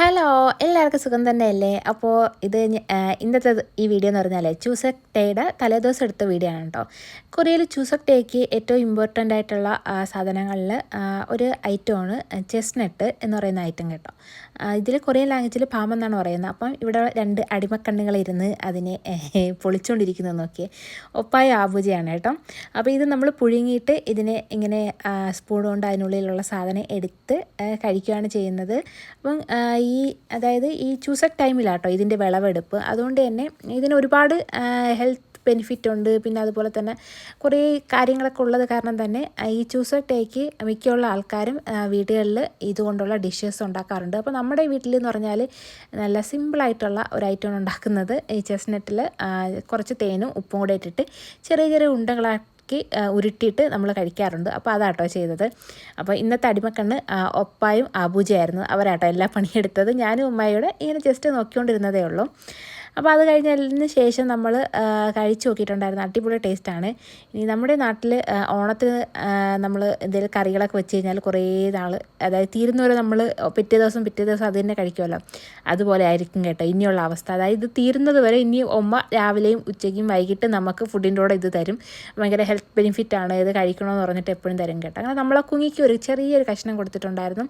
Hello എല്ലാവർക്കും സുഖം തന്നെയല്ലേ? അപ്പോൾ ഇത് ഇന്നത്തെ ഈ വീഡിയോ എന്ന് പറഞ്ഞാൽ ചൂസക് ടേയുടെ തലേദിവസം എടുത്ത വീഡിയോ ആണ് കേട്ടോ കൊറിയയിൽ ചൂസക് ടേക്ക് ഏറ്റവും ഇമ്പോർട്ടന്റ് ആയിട്ടുള്ള സാധനങ്ങളിൽ ഒരു ഐറ്റമാണ് ചെസ്നട്ട് എന്ന് പറയുന്ന ഐറ്റം കേട്ടോ. ഇതിൽ കൊറിയൻ ലാംഗ്വേജിൽ പാമ്പ് എന്നാണ് പറയുന്നത്. അപ്പം ഇവിടെ രണ്ട് അടിമക്കണ്ണുകളിരുന്ന് അതിനെ പൊളിച്ചുകൊണ്ടിരിക്കുന്നത് നോക്കിയേ. ഒപ്പായ ആബുജയാണ് കേട്ടോ. അപ്പോൾ ഇത് നമ്മൾ പുഴുങ്ങിയിട്ട് ഇതിനെ ഇങ്ങനെ സ്പൂൺ കൊണ്ട് അതിനുള്ളിലുള്ള സാധനം എടുത്ത് കഴിക്കുകയാണ് ചെയ്യുന്നത്. അപ്പം അതായത് ഈ ചൂസക് ടൈമിലാട്ടോ ഇതിന്റെ വിളവെടുപ്പ്. അതുകൊണ്ട് തന്നെ ഇതിന് ഒരുപാട് ഹെൽത്ത് ബെനിഫിറ്റ് ഉണ്ട്. പിന്നെ അതുപോലെ തന്നെ കുറേ കാര്യങ്ങളൊക്കെ ഉള്ളത് കാരണം തന്നെ ഈ ചൂസക് ടേക്ക് മിക്കുള്ള ആൾക്കാരും വീടുകളിൽ ഇതുകൊണ്ടുള്ള ഡിഷസ് ഉണ്ടാക്കാറുണ്ട്. അപ്പോൾ നമ്മുടെ വീട്ടിൽ എന്ന് പറഞ്ഞാൽ നല്ല സിമ്പിളായിട്ടുള്ള ഒരു ഐറ്റമാണ് ഉണ്ടാക്കുന്നത്. ഈ ചെസ്നട്ടിൽ കുറച്ച് തേനും ഉപ്പും കൂടെ ഇട്ടിട്ട് ചെറിയ ചെറിയ ഉണ്ടകളാക്കി ഉരുട്ടിയിട്ട് നമ്മൾ കഴിക്കാറുണ്ട്. അപ്പോൾ അതാട്ടോ ചെയ്തത്. അപ്പോൾ ഇന്നത്തെ അടിമക്കണ്ണ് ഒപ്പായും ആബൂജയായിരുന്നു. അവരാട്ടോ എല്ലാ പണിയെടുത്തത്. ഞാനും ഉമ്മയോടെ ഇങ്ങനെ ജസ്റ്റ് നോക്കിക്കൊണ്ടിരുന്നതേ ഉള്ളൂ. അപ്പോൾ അത് കഴിഞ്ഞതിന് ശേഷം നമ്മൾ കഴിച്ചു നോക്കിയിട്ടുണ്ടായിരുന്നു അടിപൊളി ടേസ്റ്റാണ്. ഇനി നമ്മുടെ നാട്ടിൽ ഓണത്തിന് നമ്മൾ എന്തെങ്കിലും കറികളൊക്കെ വെച്ച് കഴിഞ്ഞാൽ കുറേ നാൾ അതായത് തീരുന്നവരെ നമ്മൾ പിറ്റേ ദിവസം പിറ്റേ ദിവസം അത് തന്നെ കഴിക്കുമല്ലോ അതുപോലെ ആയിരിക്കും കേട്ടോ ഇനിയുള്ള അവസ്ഥ. അതായത് ഇത് തീരുന്നത് വരെ ഇനി ഉമ്മ രാവിലെയും ഉച്ചയ്ക്കും വൈകിട്ട് നമുക്ക് ഫുഡിന്റെ കൂടെ ഇത് തരും. ഭയങ്കര ഹെൽത്ത് ബെനിഫിറ്റ് ആണ്. ഇത് കഴിക്കണമെന്ന് പറഞ്ഞിട്ട് എപ്പോഴും തരും കേട്ടോ. അങ്ങനെ നമ്മളെ കുങ്ങിക്ക് ഒരു ചെറിയൊരു കഷ്ണം കൊടുത്തിട്ടുണ്ടായിരുന്നു.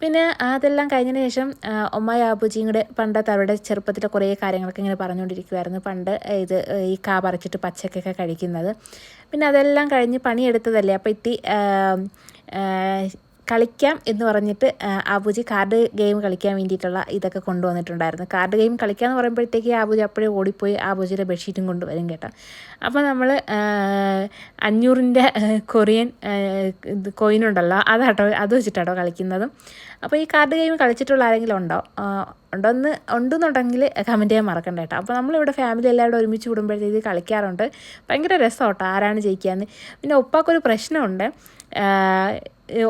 പിന്നെ അതെല്ലാം കഴിഞ്ഞതിന് ശേഷം ഉമ്മായി ആബുജിയും കൂടെ പണ്ടത്തെ അവരുടെ ചെറുപ്പത്തിലെ കുറേ കാര്യങ്ങളൊക്കെ ഇങ്ങനെ പറഞ്ഞുകൊണ്ടിരിക്കുമായിരുന്നു പണ്ട് ഇത് ഈ കാ പറിച്ചിട്ട് പച്ചക്കൊക്കെ കഴിക്കുന്നത്. പിന്നെ അതെല്ലാം കഴിഞ്ഞ് പണിയെടുത്തതല്ലേ? അപ്പോൾ ഇത്തി കളിക്കാം എന്ന് പറഞ്ഞിട്ട് ആബുജി കാർഡ് ഗെയിം കളിക്കാൻ വേണ്ടിയിട്ടുള്ള ഇതൊക്കെ കൊണ്ടുവന്നിട്ടുണ്ടായിരുന്നു. കാർഡ് ഗെയിം കളിക്കാമെന്ന് പറയുമ്പോഴത്തേക്ക് ആബുജി അപ്പോഴേ ഓടിപ്പോയി ആബുജിയുടെ ബെഡ്ഷീറ്റും കൊണ്ടുവരും കേട്ടോ. അപ്പോൾ നമ്മൾ അഞ്ഞൂറിന്റെ കൊറിയൻ കോയിനുണ്ടല്ലോ അതാട്ടോ അത് വെച്ചിട്ടാട്ടോ കളിക്കുന്നതും. അപ്പോൾ ഈ കാർഡ് ഗെയിം കളിച്ചിട്ടുള്ള ആരെങ്കിലും ഉണ്ടോ? ഉണ്ടോന്ന് ഉണ്ടെന്നുണ്ടെങ്കിൽ കമന്റ് ചെയ്യാൻ മറക്കണ്ട കേട്ടോ. അപ്പോൾ നമ്മളിവിടെ ഫാമിലി എല്ലാവരും ഒരുമിച്ച് കൂടുമ്പോഴത്തേക്ക് കളിക്കാറുണ്ട്. ഭയങ്കര രസമാണ് ആരാണ് ജയിക്കാന്ന്. പിന്നെ ഒപ്പാക്കൊരു പ്രശ്നമുണ്ട്.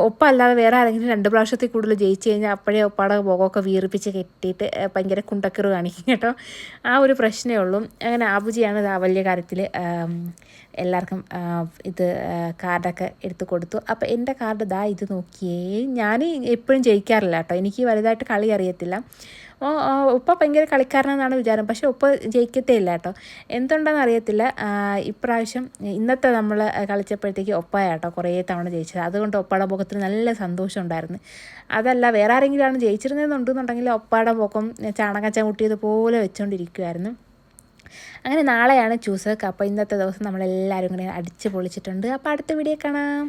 ഒപ്പല്ലാതെ വേറെ ആരെങ്കിലും രണ്ട് പ്രാവശ്യത്തിൽ കൂടുതൽ ജയിച്ചു കഴിഞ്ഞാൽ അപ്പോഴേ ഒപ്പാടെ മുഖമൊക്കെ വീർപ്പിച്ച് കെട്ടിയിട്ട് ഭയങ്കര കുണ്ടക്കറ് കാണിക്കും കേട്ടോ. ആ ഒരു പ്രശ്നമേ ഉള്ളൂ. അങ്ങനെ ആബുജിയാണ് ആ വലിയ കാര്യത്തിൽ എല്ലാവർക്കും ഇത് കാർഡൊക്കെ എടുത്ത് കൊടുത്തു. അപ്പോൾ എന്റെ കാർഡ് ദാ ഇത് നോക്കിയേ ഞാൻ എപ്പോഴും ജയിക്കാറില്ല കേട്ടോ. എനിക്ക് വലുതായിട്ട് കളി അറിയത്തില്ല. ഉപ്പ ഭയങ്കര കളിക്കാരനെന്നാണ് വിചാരം. പക്ഷെ ഉപ്പ ജയിക്കത്തേ ഇല്ല കേട്ടോ. എന്തുണ്ടെന്ന് അറിയത്തില്ല. ഇപ്രാവശ്യം ഇന്നത്തെ നമ്മൾ കളിച്ചപ്പോഴത്തേക്ക് ഒപ്പായാട്ടോ കുറേ തവണ ജയിച്ചത്. അതുകൊണ്ട് ഒപ്പയുടെ മുഖത്തിന് നല്ല സന്തോഷം ഉണ്ടായിരുന്നു. അതല്ല വേറെ ആരെങ്കിലും ആണ് ജയിച്ചിരുന്നതെന്നുണ്ടെന്നുണ്ടെങ്കിൽ ഒപ്പയുടെ മുഖം ചാണകച്ച മുട്ടിയതുപോലെ വെച്ചുകൊണ്ടിരിക്കുമായിരുന്നു അങ്ങനെ നാളെയാണ് ചൂസ്. അപ്പോൾ ഇന്നത്തെ ദിവസം നമ്മളെല്ലാവരും ഇങ്ങനെ അടിച്ച് പൊളിച്ചിട്ടുണ്ട്. അപ്പോൾ അടുത്ത വീഡിയോ കാണാം.